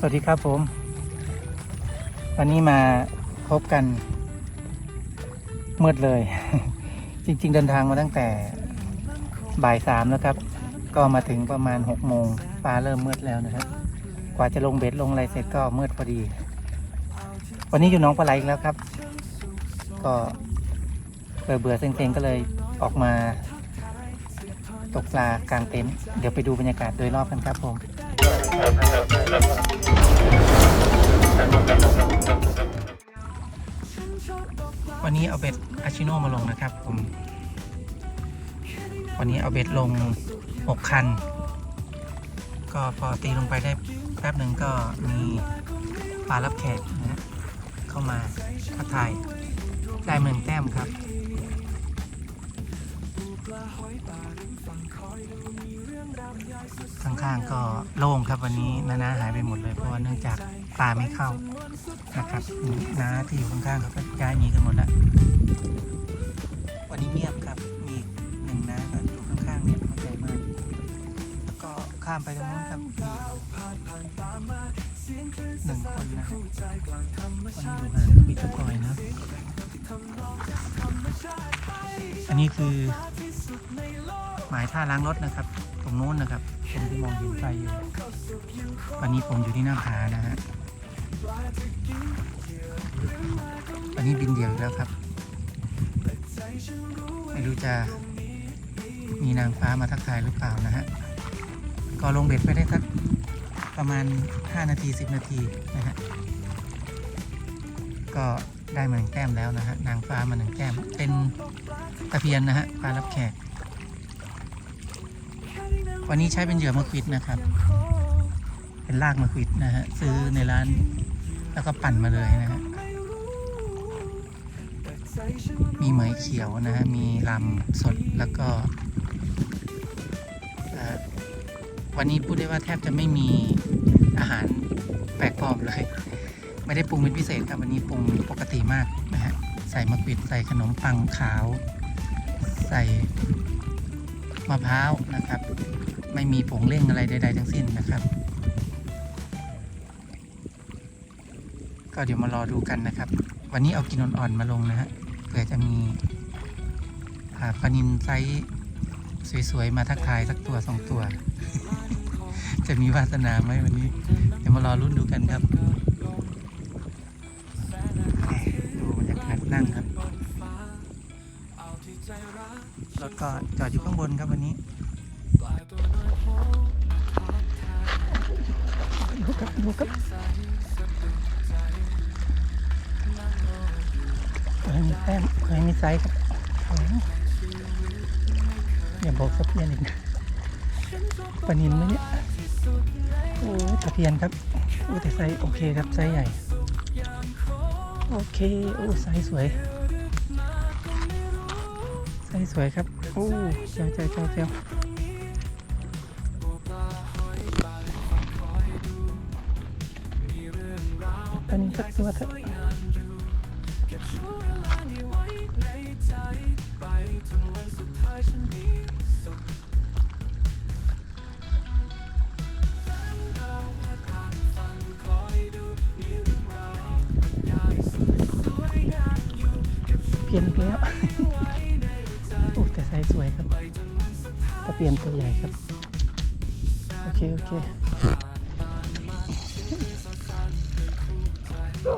สวัสดีครับผม วันนี้มาพบกันมืดเลย จริง ๆ เดินทางมาตั้งแต่บ่ายสามแล้วครับ ก็มาถึงประมาณหกโมงฟ้าเริ่มมืดแล้วนะครับ กว่าจะลงเบ็ดลงอะไรเสร็จก็มืดพอดี วันนี้อยู่น้องปลาไหลอีกแล้วครับ ก็เบื่อเบื่อๆเซ็งๆก็เลยออกมา ตกปลากลางเต็นท์เดี๋ยวไปดูบรรยากาศโดยรอบกันครับผม วันนี้เอาเบ็ดอาชิโนมาลงนะครับผม วันนี้เอาเบ็ดลง 6 คัน ก็พอตีลงไปได้แป๊บหนึ่งก็มีปลารับแขกนะเข้ามาทักทายได้หนึ่งแต้มครับ ข้างๆก็โล่งครับวันนี้นานาหายไปหมดเลยเพราะว่าเนื่องจากปลาไม่เข้านะครับน้าที่อยู่ข้างๆเขาก็ย้ายหนีกันหมดแล้ววันนี้เงียบครับมีหนึ่งน้าก็อยู่ข้างๆเนี่ยเข้าใจมากแล้วก็ข้ามไปตรงนู้นครับหนึ่งคนนะวันนี้อยู่ห่างมีตะกอยนะอันนี้คือหมายท่าล้างรถนะครับ รงโน้นนะครับผมที่มองเห็นไฟอยู่วันนี้ผมอยู่ที่หน้าผานะฮะวันนี้บินเดี่ยวแล้วครับ ไม่รู้จะมีนางฟ้ามาทักทายหรือเปล่านะฮะก็ลงเบ็ดไปได้สักประมาณ 5 นาที 10 นาทีนะฮะก็ได้มาหนึ่งแต้มแล้วนะฮะนางฟ้ามาหนึ่งแต้มเป็นตะเพียนนะฮะปลารับแขก วันนี้ใช้เป็นเหยื่อมะควิดนะครับ เป็นรากมะควิดนะฮะซื้อในร้านแล้วก็ปั่นมาเลยนะฮะมีเหมยเขียวนะฮะมีลำสดแล้วก็วันนี้พูดได้ว่าแทบจะไม่มีอาหารแปลกปลอมเลย ไม่ได้ปรุงเป็นพิเศษครับวันนี้ปรุงปกติมากนะฮะใส่มะกวิดใส่ขนมปังขาว ใส่มะพร้าวนะครับ ไม่มีผงเร่งอะไรใด ๆ ทั้งสิ้นนะครับ ก็เดี๋ยวมารอดูกันนะครับ วันนี้เอากินอ่อนๆมาลงนะฮะเผื่อจะมีอ่าปลานินไซส์สวยๆ มาทักทายสักตัวสองตัว จะมีวาสนาไหมวันนี้ เดี๋ยวมารอรุ่นดูกันครับดูบรรยากาศนั่งครับรถก็จอดอยู่ข้างบนครับวันนี้ ดูครับดูครับเคยมีแต้มเคยมีไซส์ครับอย่าบอกสะเพียนอีกนะปลานินไหมเนี่ยโอ้ตะเพียนครับโอ้แต่ไซส์โอเคครับไซส์ใหญ่ โอเคโอ้ไซส์สวยไซส์สวยครับโอ้เจ้าเจ้าเจ้าเจ้า อันนี้สักตัวเถอะเปลี่ยนอีกแล้ว โอ้แต่ไซส์สวยครับตะเพียนตัวใหญ่ครับ โอเค โอเค มั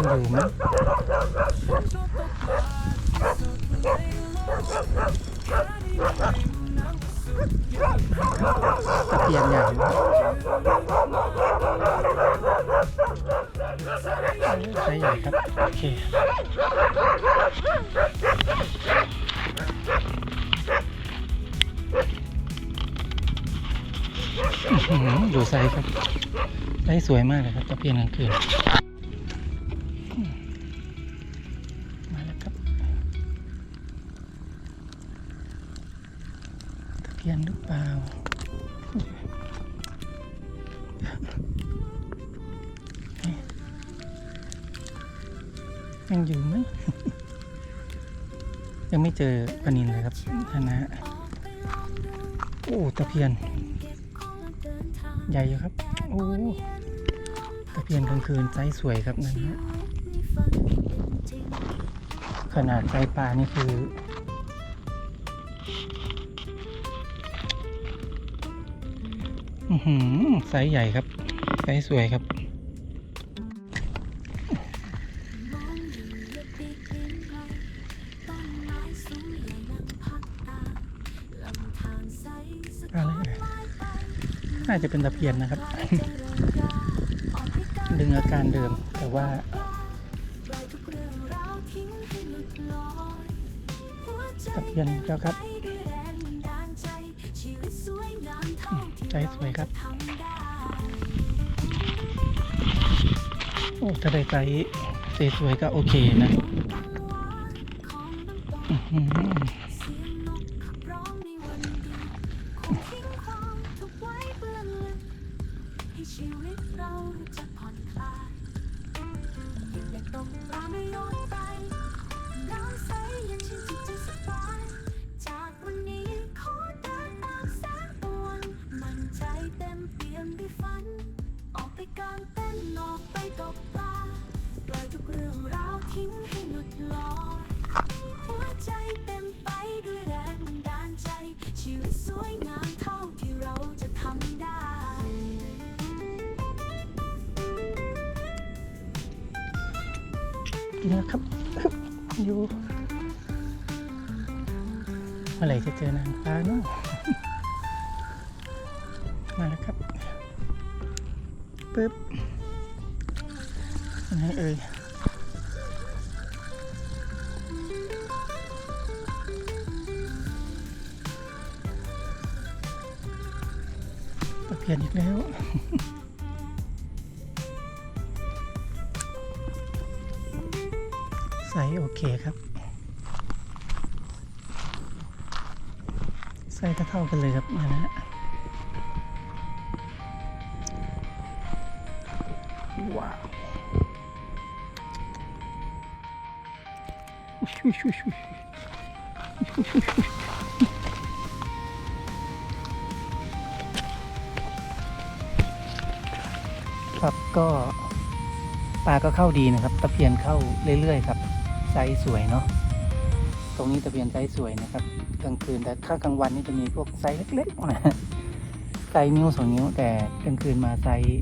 นอยู่ไหมตะเพียนใหญ่นะไซส์ใหญ่ครับ โอเค ดูไซส์ครับไซส์สวยมากเลยครับตะเพียนกลางคืนมาแล้วครับตะเพียนหรือเปล่ายังอยู่ไหมยังไม่เจอปนินเลยครับนะฮะโอ้ตะเพียน ใหญ่อยู่ครับ โอ้ตะเพียนกลางคืนไซส์สวยครับนั่นฮะขนาดไซปลานี่คือ ไซส์ใหญ่ครับ ไซส์สวยครับอะไร น่าจะเป็นตะเพียนนะครับ ดึงอาการเดิมแต่ว่า ตะเพียนเจ้าครับใจสวยครับ โอ้ถ้าได้ใจสวยๆก็โอเคนะ เนี่ยครับอยู่เมื่อไหร่จะเจอนางฟ้าเนาะมาแล้วครับปึ๊บอันไหนเอ่ยตะเพียนอีกแล้ว ไซส์โอเคครับไซส์เท่ากันเลยครับนะฮะว้าวครับก็ปลาก็เข้าดีนะครับ ตะเพียนเข้าเรื่อยๆครับ ไซส์สวยเนาะตรงนี้ตะเพียนไซส์สวยนะครับกลางคืนแต่ถ้ากลางวันนี่จะมีพวกไซส์เล็กๆนะไซส์นิ้วสองนิ้ว แต่กลางคืนมาไซส์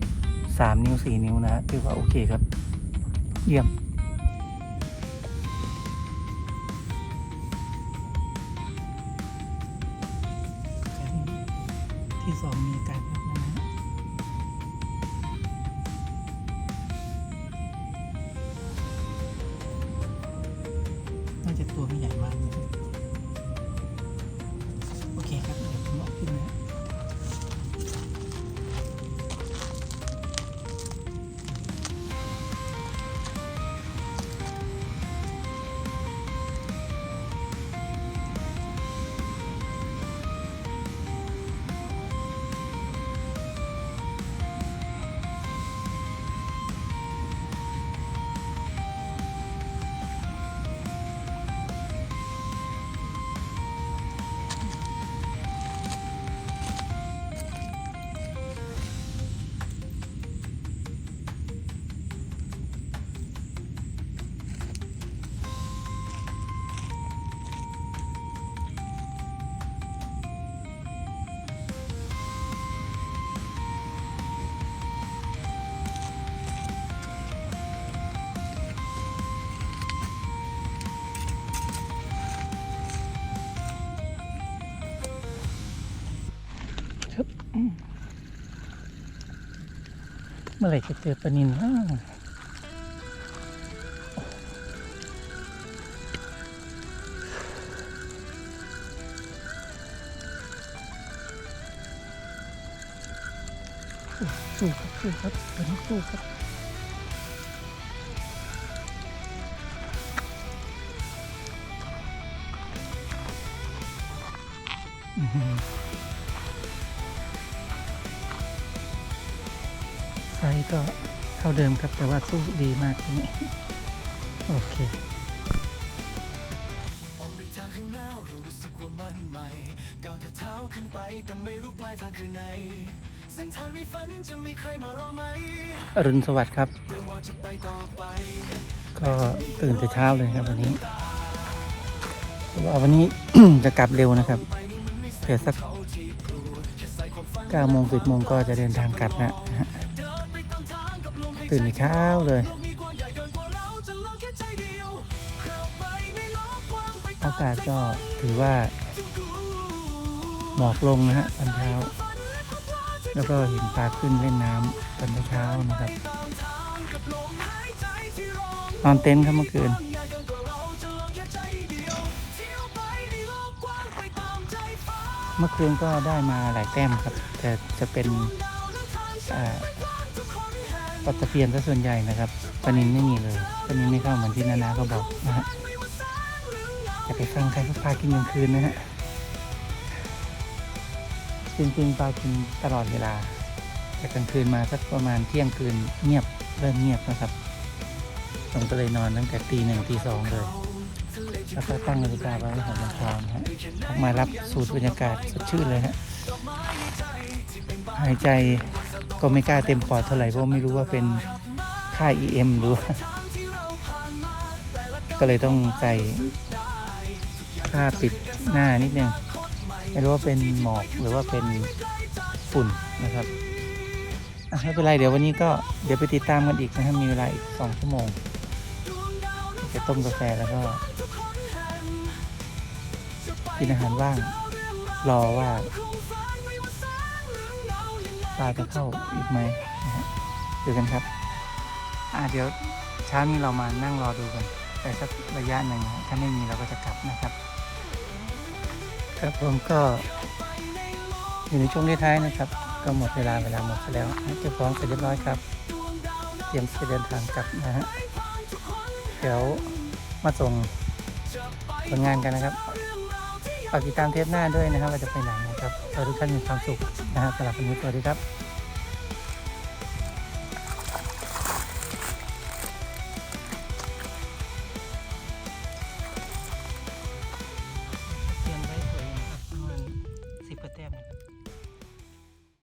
สามนิ้วสี่นิ้วนะฮะถือว่าโอเคครับ เยี่ยมที่สองมีการ มื่อไรจะเจอปลานิลนะสู้ครับสู้ครับปลานินสู้ครับ ไซส์ก็เท่าเดิมครับแต่ว่าสู้ดีมากทีนี้โอเคก้าวแต่เท้าขึ้นไปแต่ไม่รู้ปลายทางคือไหนเส้นทางในฝันจะมีใครมารอไหมอรุณสวัสดิ์ครับ ก็ตื่นแต่เช้าเลยครับวันนี้ว่าวันนี้จะกลับเร็วนะครับเผื่อสักเก้าโมงสิบโมงก็จะเดินทางกลับนะฮะ ตื่นเช้าเลยอากาศก็ถือว่าหมอกลงนะฮะตอนเช้า แล้วก็เห็นปลาขึ้นเล่นน้ำตอนเช้านะครับนอนเต็นท์ครับเมื่อคืนเมื่อคืนก็ได้มาหลายแต้มครับ แต่จะเป็นอ่า ปลาตะเพียนซะส่วนใหญ่นะครับปลานินไม่มีเลยปลานินไม่เข้าเหมือนที่นานาก็บอกนะฮะจะไปฟังใครก็พากินกลางคืนนะฮะจริงๆปลากินตลอดเวลา แต่กลางคืนมาสักประมาณเที่ยงคืนเงียบเริ่มเงียบนะครับผมก็เลยนอนตั้งแต่ตีหนึ่งตีสองเลยแล้วก็ตั้งนาฬิกาไว้หกโมงเช้านะฮะออกมารับสูตรบรรยากาศสดชื่นเลยฮะหายใจ ก็ไม่กล้าเต็มปอดเท่าไหร่เพราะไม่รู้ว่าเป็นค่า EM หรือก็เลยต้องใส่ผ้าปิดหน้านิดนึงไม่รู้ว่าเป็นหมอกหรือว่าเป็นฝุ่นนะครับไม่เป็นไรเดี๋ยววันนี้ก็เดี๋ยวไปติดตามกันอีกนะครับมีเวลาอีกสองชั่วโมงจะต้มกาแฟแล้วก็กินอาหารว่าง รอว่า ลาจะเข้าอีกไหมนะฮะดูกันครับ อ่าเดี๋ยวเช้านี้เรามานั่งรอดูกันไปสักระยะหนึ่งถ้าไม่มีเราก็จะกลับนะครับครับผมก็อยู่ในช่วงท้ายนะครับ ก็หมดเวลาเวลาหมดแล้วนะเก็บของเสร็จเรียบร้อยครับ เตรียมจะเดินทางกลับนะฮะเดี๋ยวมาส่งผลงานกันนะครับ ฝากติดตามเทปหน้าด้วยนะครับว่าจะไปไหนนะครับขอทุกท่านมีความสุขนะครับสำหรับวันนี้สวัสดีครับ